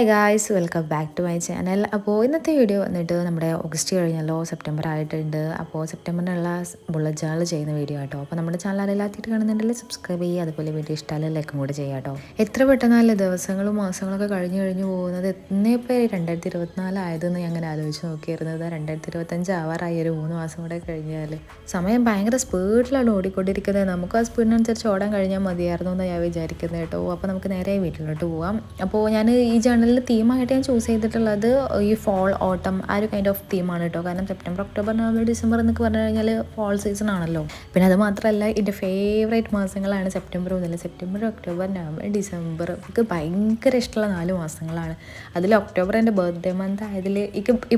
Hi guys welcome back to my channel അപ്പോൾ ഇന്നത്തെ video വന്നിട്ട് നമ്മുടെ ഓഗസ്റ്റ് കഴിഞ്ഞല്ലോ സെപ്റ്റംബർ ആയിട്ടുണ്ട്. അപ്പോൾ സെപ്റ്റംബറിനുള്ള ബുള്ളറ്റ് ജേണൽ ചെയ്യുന്ന വീഡിയോ ആട്ടോ. അപ്പോൾ നമ്മുടെ ചാനൽ അറിയില്ലാത്തിട്ട് കാണുന്നുണ്ടെങ്കിൽ സബ്സ്ക്രൈബ് ചെയ്യുക. അതുപോലെ വീഡിയോ ഇഷ്ടമല്ല ലൈക്കും കൂടെ ചെയ്യുക കേട്ടോ. എത്ര പെട്ടെന്നല്ല ദിവസങ്ങളും മാസങ്ങളൊക്കെ കഴിഞ്ഞ് കഴിഞ്ഞ് പോകുന്നത് എന്നേപ്പേ രണ്ടായിരത്തി ഇരുപത്തിനാല് ആയതെന്ന് ഞാൻ അങ്ങനെ ആലോചിച്ച് നോക്കിയിരുന്നത്. രണ്ടായിരത്തി ഇരുപത്തഞ്ച് ആവാറായി ഒരു മൂന്ന് മാസം കൂടെ കഴിഞ്ഞാൽ സമയം ഭയങ്കര സ്പീഡിലാണ് ഓടിക്കൊണ്ടിരിക്കുന്നത്. നമുക്ക് ആ സ്പീഡിനനുസരിച്ച് ഓടാൻ കഴിഞ്ഞാൽ മതിയായിരുന്നു എന്ന് ഞാൻ വിചാരിക്കുന്നത് കേട്ടോ. അപ്പോൾ നമുക്ക് നേരെ വീട്ടിലോട്ട് പോകാം അപ്പോൾ ഞാൻ ഈ ജേണലിൽ തീമായിട്ട് ഞാൻ ചൂസ് ചെയ്തിട്ടുള്ളത് ഈ ഫോൾ ഓട്ടം ആ ഒരു കൈൻഡ് ഓഫ് തീമാണ് കേട്ടോ കാരണം സെപ്റ്റംബർ ഒക്ടോബർ നവംബർ ഡിസംബർ എന്നൊക്കെ പറഞ്ഞു കഴിഞ്ഞാൽ ഫോൾ സീസൺ ആണല്ലോ. പിന്നെ അത് മാത്രമല്ല എന്റെ ഫേവറേറ്റ് മാസങ്ങളാണ് സെപ്റ്റംബർ മുതൽ സെപ്റ്റംബർ ഒക്ടോബർ നവംബർ ഡിസംബർ ഒക്കെ ഭയങ്കര ഇഷ്ടമുള്ള നാല് മാസങ്ങളാണ്. അതിൽ ഒക്ടോബർ എന്റെ ബർത്ത്ഡേ മന്ത് ആയതിൽ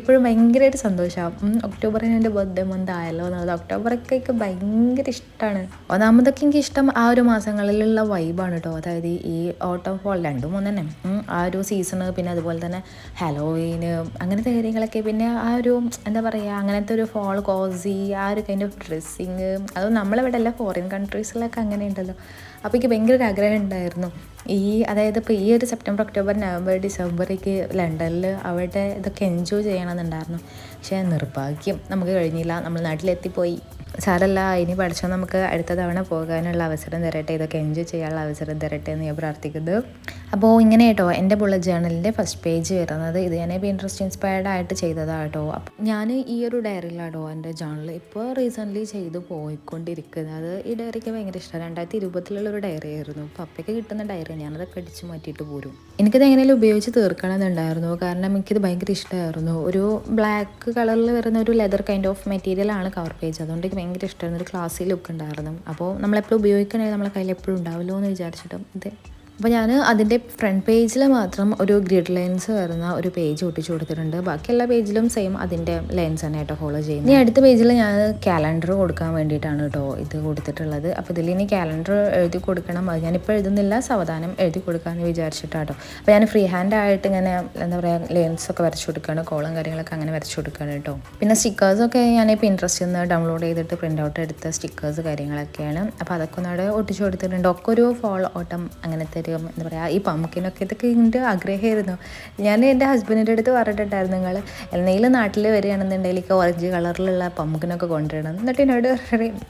ഇപ്പോഴും ഭയങ്കരമായിട്ട് സന്തോഷമാവും. ഒക്ടോബറിന് എന്റെ ബർത്ത്ഡേ മന്ത് ആയല്ലോ എന്നുള്ളത്. ഒക്ടോബറൊക്കെ എനിക്ക് ഭയങ്കര ഇഷ്ടമാണ്. ഒന്നാമതൊക്കെ എനിക്ക് ഇഷ്ടം ആ ഒരു മാസങ്ങളിലുള്ള വൈബാണ് കേട്ടോ അതായത് ഈ ഓട്ടം ഫോൾ രണ്ടും മൂന്ന് ആ ഒരു സീസണ് പിന്നെ അതുപോലെ തന്നെ ഹലോയിന് അങ്ങനത്തെ കാര്യങ്ങളൊക്കെ പിന്നെ ആ ഒരു എന്താ പറയുക അങ്ങനത്തെ ഒരു ഫോൾ കോസി ആ ഒരു കൈൻഡ് ഓഫ് ഡ്രസ്സിങ് അത് നമ്മളിവിടെ അല്ല ഫോറിൻ കൺട്രീസിലൊക്കെ അങ്ങനെ ഉണ്ടല്ലോ അപ്പോൾ എനിക്ക് ഭയങ്കര ഒരു ആഗ്രഹം ഉണ്ടായിരുന്നു. ഈ അതായത് ഇപ്പോൾ ഈ ഒരു സെപ്റ്റംബർ ഒക്ടോബർ നവംബർ ഡിസംബറേക്ക് ലണ്ടനിൽ അവിടെ ഇതൊക്കെ എൻജോയ് ചെയ്യണമെന്നുണ്ടായിരുന്നു. പക്ഷേ നിർഭാഗ്യം നമുക്ക് കഴിഞ്ഞില്ല. നമ്മൾ നാട്ടിലെത്തിപ്പോയി. സാരല്ല ഇനി പഠിച്ചാൽ നമുക്ക് അടുത്ത തവണ പോകാനുള്ള അവസരം തരട്ടെ. ഇതൊക്കെ എൻജോയ് ചെയ്യാനുള്ള അവസരം തരട്ടെ എന്ന് ഞാൻ പ്രാർത്ഥിക്കുന്നു. അപ്പോൾ ഇങ്ങനെ കേട്ടോ എന്റെ ബുള്ളറ്റ് ജേണലിന്റെ ഫസ്റ്റ് പേജ് വരുന്നത് ഇത് ഞാൻ ഇൻട്രസ്റ്റ് ഇൻസ്പയർഡ് ആയിട്ട് ചെയ്തതാണ് കേട്ടോ ഞാൻ ഈ ഒരു ഡയറിയിലാട്ടോ എന്റെ ജേണൽ ഇപ്പോൾ റീസെന്റ്ലി ചെയ്ത് പോയിക്കൊണ്ടിരിക്കുന്നത്. ഈ ഡയറിക്ക് ഭയങ്കര ഇഷ്ടമാണ് രണ്ടായിരത്തി ഇരുപത്തിലുള്ള ഒരു ഡയറി ആയിരുന്നു. അപ്പോൾ പപ്പയ്ക്ക് കിട്ടുന്ന ഡയറി ഞാനതൊക്കെ അടിച്ച് മാറ്റിയിട്ട് പോരും. എനിക്കത് എങ്ങനെയാലും ഉപയോഗിച്ച് തീർക്കണമെന്നുണ്ടായിരുന്നു. കാരണം എനിക്കിത് ഭയങ്കര ഇഷ്ടമായിരുന്നു ഒരു ബ്ലാക്ക് കളറിൽ വരുന്ന ഒരു ലെതർ കൈൻഡ് ഓഫ് മെറ്റീരിയലാണ് കവർ പേജ് അതുകൊണ്ട് എനിക്ക് ഭയങ്കര ഇഷ്ടമായിരുന്നു ഒരു ക്ലാസ്സിൽ ലുക്ക് ഉണ്ടായിരുന്നു. അപ്പോൾ നമ്മളെപ്പോഴും ഉപയോഗിക്കണമെങ്കിൽ നമ്മളെ കയ്യിൽ എപ്പോഴും ഉണ്ടാവുമല്ലോ എന്ന് വിചാരിച്ചിട്ടും ഇത് അപ്പോൾ ഞാൻ അതിന്റെ ഫ്രണ്ട് പേജിൽ മാത്രം ഒരു ഗ്രിഡ് ലൈൻസ് വരുന്ന ഒരു പേജ് ഒട്ടിച്ചു കൊടുത്തിട്ടുണ്ട്. ബാക്കി എല്ലാ പേജിലും സെയിം അതിന്റെ ലൈൻസ് തന്നെ കേട്ടോ ഫോളോ ചെയ്യുന്നത്. ഇനി അടുത്ത പേജിൽ ഞാൻ കാലണ്ടർ കൊടുക്കാൻ വേണ്ടിയിട്ടാണ് കേട്ടോ ഇത് കൊടുത്തിട്ടുള്ളത്. അപ്പോൾ ഇതിൽ ഇനി കാലണ്ടർ എഴുതി കൊടുക്കണം. അത് ഞാനിപ്പോൾ എഴുതുന്നില്ല. സാവധാനം എഴുതി കൊടുക്കാമെന്ന് വിചാരിച്ചിട്ടാട്ടോ. അപ്പോൾ ഞാൻ ഫ്രീ ഹാൻഡ് ആയിട്ട് ഇങ്ങനെ എന്താ പറയുക ലൈൻസ് ഒക്കെ വരച്ചു കൊടുക്കുകയാണ് കോളം കാര്യങ്ങളൊക്കെ അങ്ങനെ വരച്ചു കൊടുക്കുകയാണ് കേട്ടോ പിന്നെ സ്റ്റിക്കേഴ്സൊക്കെ ഞാൻ ഇപ്പോൾ ഇൻട്രസ്റ്റ് നിന്ന് ഡൗൺലോഡ് ചെയ്തിട്ട് പ്രിന്റ് ഔട്ട് എടുത്ത സ്റ്റിക്കേഴ്സ് കാര്യങ്ങളൊക്കെയാണ്. അപ്പോൾ അതൊക്കെ ഒന്നവിടെ ഒട്ടിച്ചു കൊടുത്തിട്ടുണ്ട്. ഒക്കെ ഒരു ഫോൾ ഓട്ടം അങ്ങനത്തെ ഒരു എന്താ പറയുക ഈ പമ്പക്കിനൊക്കെ ഇതൊക്കെ എന്റെ ആഗ്രഹമായിരുന്നു. ഞാൻ എന്റെ ഹസ്ബൻഡിന്റെ അടുത്ത് പറഞ്ഞിട്ടുണ്ടായിരുന്നു നിങ്ങൾ എന്തെങ്കിലും നാട്ടിൽ വരികയാണെന്നുണ്ടെങ്കിൽ ഓറഞ്ച് കളറിലുള്ള പമ്പക്കിനൊക്കെ കൊണ്ടുവരണം. എന്നിട്ട് എന്നോട്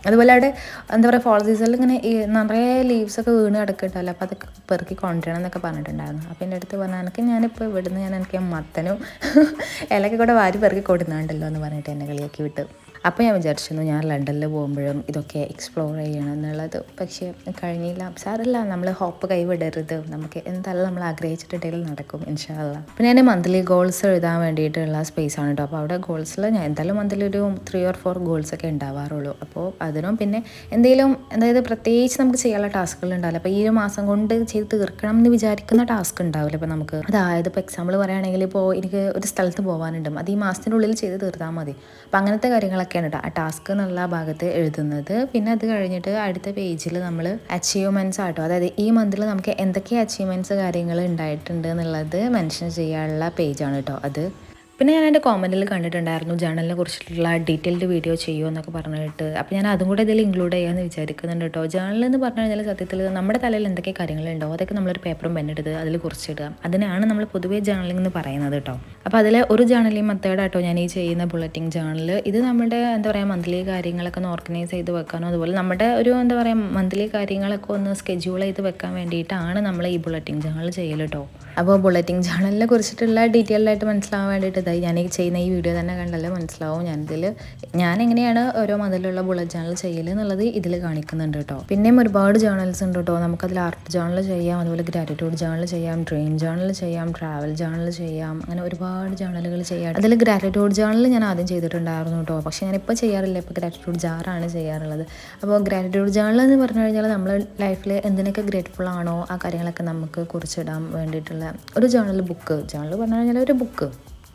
അതുപോലെ അവിടെ എന്താ പറയുക ഫോൾ സീസണിൽ ഇങ്ങനെ നിറയെ ലീവ്സൊക്കെ വീണ് കിടക്കുന്നുണ്ടല്ലോ അപ്പോൾ അതൊക്കെ പെറുക്കി കൊണ്ടുവരണം എന്നൊക്കെ പറഞ്ഞിട്ടുണ്ടായിരുന്നു. അപ്പോൾ എന്റെ അടുത്ത് പറഞ്ഞാൽ എനിക്ക് ഞാനിപ്പോൾ ഇവിടുന്ന് ഞാൻ എനിക്ക് മത്തനും ഇലയൊക്കെ കൂടെ വാരി പെറുക്കി കൊടുക്കുന്നുണ്ടല്ലോ എന്ന് പറഞ്ഞിട്ട് എന്നെ കളിയാക്കി വിട്ടു. അപ്പോൾ ഞാൻ വിചാരിച്ചിരുന്നു ഞാൻ ലണ്ടനിൽ പോകുമ്പോഴും ഇതൊക്കെ എക്സ്പ്ലോർ ചെയ്യണം എന്നുള്ളത്. പക്ഷേ കഴിഞ്ഞില്ല. സാറല്ല നമ്മൾ ഹോപ്പ് കൈവിടരുത്. നമുക്ക് എന്തായാലും നമ്മൾ ആഗ്രഹിച്ചിട്ടുണ്ടെങ്കിൽ നടക്കും ഇൻഷാല്ല പിന്നെ എന്റെ മന്ത്ലി ഗോൾസ് എഴുതാൻ വേണ്ടിയിട്ടുള്ള സ്പേസ് ആണ് കേട്ടോ അപ്പോൾ അവിടെ ഗോൾസിൽ ഞാൻ എന്തായാലും മന്ത്ലി ഒരു ത്രീ ഓർ ഫോർ ഗോൾസ് ഒക്കെ ഉണ്ടാവാറുള്ളൂ. അപ്പോൾ അതിനും പിന്നെ എന്തെങ്കിലും അതായത് പ്രത്യേകിച്ച് നമുക്ക് ചെയ്യാനുള്ള ടാസ്കുകൾ ഉണ്ടാവില്ല. അപ്പോൾ ഈ ഒരു മാസം കൊണ്ട് ചെയ്ത് തീർക്കണം എന്ന് വിചാരിക്കുന്ന ടാസ്ക് ഉണ്ടാവില്ല. അപ്പോൾ നമുക്ക് അതായത് ഇപ്പോൾ എക്സാമ്പിൾ പറയുകയാണെങ്കിൽ ഇപ്പോൾ എനിക്ക് ഒരു സ്ഥലത്ത് പോകാനുണ്ട് അത് ഈ മാസത്തിനുള്ളിൽ ചെയ്ത് തീർത്താൽ മതി. അപ്പോൾ അങ്ങനത്തെ കാര്യങ്ങളൊക്കെയാണ് കേട്ടോ ആ ടാസ്ക് എന്നുള്ള ഭാഗത്ത് എഴുതുന്നത്. പിന്നെ അത് കഴിഞ്ഞിട്ട് അടുത്ത പേജിൽ നമ്മൾ അച്ചീവ്മെന്റ്സ് ആട്ടോ. അതായത് ഈ മന്തിൽ നമുക്ക് എന്തൊക്കെ അച്ചീവ്മെന്റ്സ് കാര്യങ്ങൾ ഉണ്ടായിട്ടുണ്ട് എന്നുള്ളത് മെൻഷൻ ചെയ്യാനുള്ള പേജാണ് കേട്ടോ അത്. പിന്നെ ഞാൻ എന്റെ കോമന്റിൽ കണ്ടിട്ടുണ്ടായിരുന്നു ജേണലിനെ കുറിച്ചിട്ടുള്ള ഡീറ്റെയിൽഡ് വീഡിയോ ചെയ്യുമോ എന്നൊക്കെ പറഞ്ഞിട്ട്. അപ്പോൾ ഞാൻ അതും കൂടെ ഇതിൽ ഇൻക്ലൂഡ് ചെയ്യാമെന്ന് വിചാരിക്കുന്നുണ്ട് കേട്ടോ ജേണൽ എന്ന് പറഞ്ഞു കഴിഞ്ഞാൽ സത്യത്തിൽ നമ്മുടെ തലയിൽ എന്തൊക്കെ കാര്യങ്ങളുണ്ടോ അതൊക്കെ നമ്മളൊരു പേപ്പറും പെന്നെടുത്ത് അതിൽ കുറിച്ചിടുക. അതിനാണ് നമ്മൾ പൊതുവേ ജേണലിംഗ് എന്ന് പറയുന്നത് കേട്ടോ അപ്പോൾ അതിലെ ഒരു ജേണലിംഗ് മെത്തേഡാട്ടോ ഞാൻ ഈ ചെയ്യുന്ന ബുള്ളറ്റിംഗ് ജേണൽ ഇത് നമ്മുടെ എന്താ പറയുക മന്ത്ലി കാര്യങ്ങളൊക്കെ ഒന്ന് ഓർഗനൈസ് ചെയ്ത് വെക്കാനോ അതുപോലെ നമ്മുടെ ഒരു എന്താ പറയുക മന്ത്ലി കാര്യങ്ങളൊക്കെ ഒന്ന് സ്കെഡ്യൂൾ ചെയ്ത് വെക്കാൻ വേണ്ടിയിട്ടാണ് നമ്മൾ ഈ ബുള്ളറ്റിംഗ് ജേണൽ ചെയ്യൽ കേട്ടോ അപ്പോൾ ബുള്ളറ്റിംഗ് ജേണലിനെ കുറിച്ചിട്ടുള്ള ഡീറ്റെയിൽഡ് ആയിട്ട് മനസ്സിലാവാൻ വേണ്ടിയിട്ട് ഇതായി ഞാൻ ഈ ചെയ്യുന്ന ഈ വീഡിയോ തന്നെ കണ്ടല്ലോ മനസ്സിലാവും. ഞാനിതിൽ ഞാൻ എങ്ങനെയാണ് ഓരോ മതിലുള്ള ബുള്ളറ്റ് ജേണൽ ചെയ്യൽ എന്നുള്ളത് ഇതിൽ കാണിക്കുന്നുണ്ട് കേട്ടോ. പിന്നെയും ഒരുപാട് ജേണൽസ് ഉണ്ട് കേട്ടോ. നമുക്കതിൽ ആർട്ട് ജേണൽ ചെയ്യാം അതുപോലെ ഗ്രാറ്റിറ്റ്യൂഡ് ജേണൽ ചെയ്യാം ഡ്രീം ജേണൽ ചെയ്യാം ട്രാവൽ ജേണൽ ചെയ്യാം അങ്ങനെ ഒരുപാട് ജേണലുകൾ ചെയ്യാം. അതിൽ ഗ്രാറ്റിറ്റ്യൂഡ് ജേണൽ ഞാൻ ആദ്യം ചെയ്തിട്ടുണ്ടായിരുന്നു കേട്ടോ. പക്ഷേ ഞാനിപ്പോൾ ചെയ്യാറില്ല. ഇപ്പോൾ ഗ്രാറ്റിറ്റ്യൂഡ് ജാറാണ് ചെയ്യാറുള്ളത്. അപ്പോൾ ഗ്രാറ്റിറ്റ്യൂഡ് ജേണൽ എന്ന് പറഞ്ഞു കഴിഞ്ഞാൽ നമ്മൾ ലൈഫിൽ എന്തിനൊക്കെ ഗ്രേറ്റ്ഫുൾ ആണോ ആ കാര്യങ്ങളൊക്കെ നമുക്ക് കുറിച്ചിടാൻ വേണ്ടിയിട്ടുള്ള ഒരു ജേണൽ ബുക്ക് ജേണൽ പറഞ്ഞു കഴിഞ്ഞാൽ ഒരു ബുക്ക്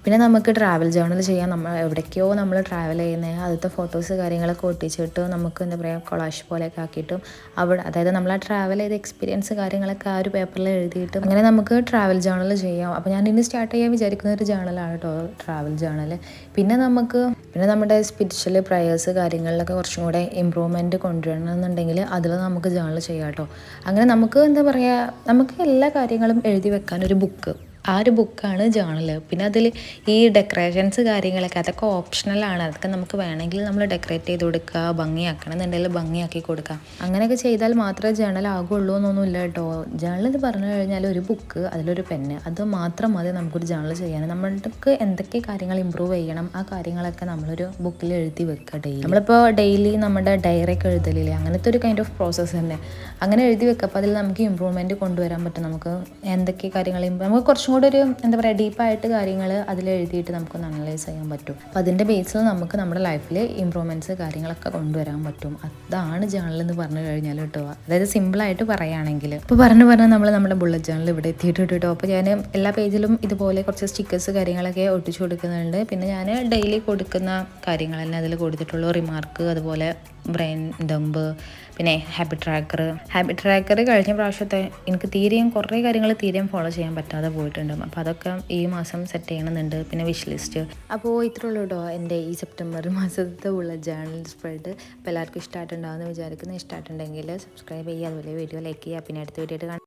പിന്നെ നമുക്ക് ട്രാവൽ ജേണൽ ചെയ്യാം. നമ്മൾ എവിടേക്കോ നമ്മൾ ട്രാവൽ ചെയ്യുന്നത് ആദ്യത്തെ ഫോട്ടോസ് കാര്യങ്ങളൊക്കെ ഒട്ടിച്ചിട്ട് നമുക്ക് എന്താ പറയുക കൊളാഷ് പോലെയൊക്കെ ആക്കിയിട്ടും അവിടെ അതായത് നമ്മൾ ആ ട്രാവൽ ചെയ്ത എക്സ്പീരിയൻസ് കാര്യങ്ങളൊക്കെ ആ ഒരു പേപ്പറിൽ എഴുതിയിട്ടും അങ്ങനെ നമുക്ക് ട്രാവൽ ജേണൽ ചെയ്യാം. അപ്പോൾ ഞാൻ ഇനി സ്റ്റാർട്ട് ചെയ്യാൻ വിചാരിക്കുന്ന ഒരു ജേണലാണ് കേട്ടോ ട്രാവൽ ജേണൽ പിന്നെ നമുക്ക് പിന്നെ നമ്മുടെ സ്പിരിച്വൽ പ്രയേഴ്സ് കാര്യങ്ങളിലൊക്കെ കുറച്ചും കൂടെ ഇമ്പ്രൂവ്മെന്റ് കൊണ്ടുവരണം എന്നുണ്ടെങ്കിൽ അതിൽ നമുക്ക് ജേണൽ ചെയ്യാം കേട്ടോ അങ്ങനെ നമുക്ക് എന്താ പറയുക നമുക്ക് എല്ലാ കാര്യങ്ങളും എഴുതി വെക്കാൻ ഒരു ബുക്ക് ആ ഒരു ബുക്കാണ് ജേണൽ പിന്നെ അതിൽ ഈ ഡെക്കറേഷൻസ് കാര്യങ്ങളൊക്കെ അതൊക്കെ ഓപ്ഷണലാണ് അതൊക്കെ നമുക്ക് വേണമെങ്കിൽ നമ്മൾ ഡെക്കറേറ്റ് ചെയ്ത് കൊടുക്കുക ഭംഗിയാക്കണം എന്നുണ്ടെങ്കിൽ ഭംഗിയാക്കി കൊടുക്കുക. അങ്ങനെയൊക്കെ ചെയ്താൽ മാത്രമേ ജേണൽ ആകുള്ളൂ എന്നൊന്നുമില്ല കേട്ടോ. ജേണൽ എന്ന് പറഞ്ഞു കഴിഞ്ഞാൽ ഒരു ബുക്ക് അതിലൊരു പെന്ന് അത് മാത്രം മതി നമുക്കൊരു ജേണൽ ചെയ്യാൻ. നമ്മൾക്ക് എന്തൊക്കെ കാര്യങ്ങൾ ഇമ്പ്രൂവ് ചെയ്യണം ആ കാര്യങ്ങളൊക്കെ നമ്മളൊരു ബുക്കിൽ എഴുതി വെക്കുക ഡെയിലി നമ്മളിപ്പോൾ ഡെയിലി നമ്മുടെ ഡയറിയൊക്കെ എഴുതലില്ലേ? അങ്ങനത്തെ ഒരു കൈൻഡ് ഓഫ് പ്രോസസ്സ് തന്നെ. അങ്ങനെ എഴുതി വെക്കുക അപ്പോൾ അതിൽ നമുക്ക് ഇമ്പ്രൂവ്മെന്റ് കൊണ്ടുവരാൻ പറ്റും. നമുക്ക് എന്തൊക്കെ കാര്യങ്ങൾ നമുക്ക് കുറച്ചും കൂടി ഒരു എന്താ പറയുക ഡീപ്പായിട്ട് കാര്യങ്ങൾ അതിൽ എഴുതിയിട്ട് നമുക്കൊന്ന് അനലൈസ് ചെയ്യാൻ പറ്റും. അപ്പോൾ അതിന്റെ ബേസിൽ നമുക്ക് നമ്മുടെ ലൈഫിൽ ഇമ്പ്രൂവ്മെന്റ്സ് കാര്യങ്ങളൊക്കെ കൊണ്ടുവരാൻ പറ്റും. അതാണ് ജേണൽ എന്ന് പറഞ്ഞു കഴിഞ്ഞാൽ കേട്ടോ. അതായത് സിമ്പിളായിട്ട് പറയുകയാണെങ്കിൽ ഇപ്പോൾ പറഞ്ഞു പറഞ്ഞാൽ നമ്മൾ നമ്മുടെ ബുള്ളറ്റ് ജേണൽ ഇവിടെ എത്തിയിട്ട് കേട്ടോ. അപ്പോൾ ഞാൻ എല്ലാ പേജിലും ഇതുപോലെ കുറച്ച് സ്റ്റിക്കേഴ്സ് കാര്യങ്ങളൊക്കെ ഒട്ടിച്ചു കൊടുക്കുന്നുണ്ട്. പിന്നെ ഞാൻ ഡെയിലി കൊടുക്കുന്ന കാര്യങ്ങൾ തന്നെ അതിൽ കൊടുത്തിട്ടുള്ളൂ. റിമാർക്ക് അതുപോലെ ബ്രെയിൻ ഡംബ് പിന്നെ ഹാബിറ്റ് ട്രാക്കർ ഹാബിറ്റ് ട്രാക്കർ കഴിഞ്ഞ പ്രാവശ്യത്തെ എനിക്ക് തീരെയും കുറേ കാര്യങ്ങൾ തീരെയും ഫോളോ ചെയ്യാൻ പറ്റാതെ പോയിട്ടുണ്ട്. അപ്പോൾ അതൊക്കെ ഈ മാസം സെറ്റ് ചെയ്യണമെന്നുണ്ട് പിന്നെ വിഷ് ലിസ്റ്റ് അപ്പോൾ ഇത്രേ ഉള്ളൂ കേട്ടോ എന്റെ ഈ സെപ്റ്റംബർ മാസത്തെ ഉള്ള ജേണൽ സ്പ്രെഡ് അപ്പോൾ എല്ലാവർക്കും ഇഷ്ടമായിട്ടുണ്ടാവുമെന്ന് വിചാരിക്കുന്നു. ഇഷ്ടമായിട്ടുണ്ടെങ്കിൽ സബ്സ്ക്രൈബ് ചെയ്യുക. അതുപോലെ വീഡിയോ ലൈക്ക് ചെയ്യുക. പിന്നെ അടുത്ത വീഡിയോ കാണാം.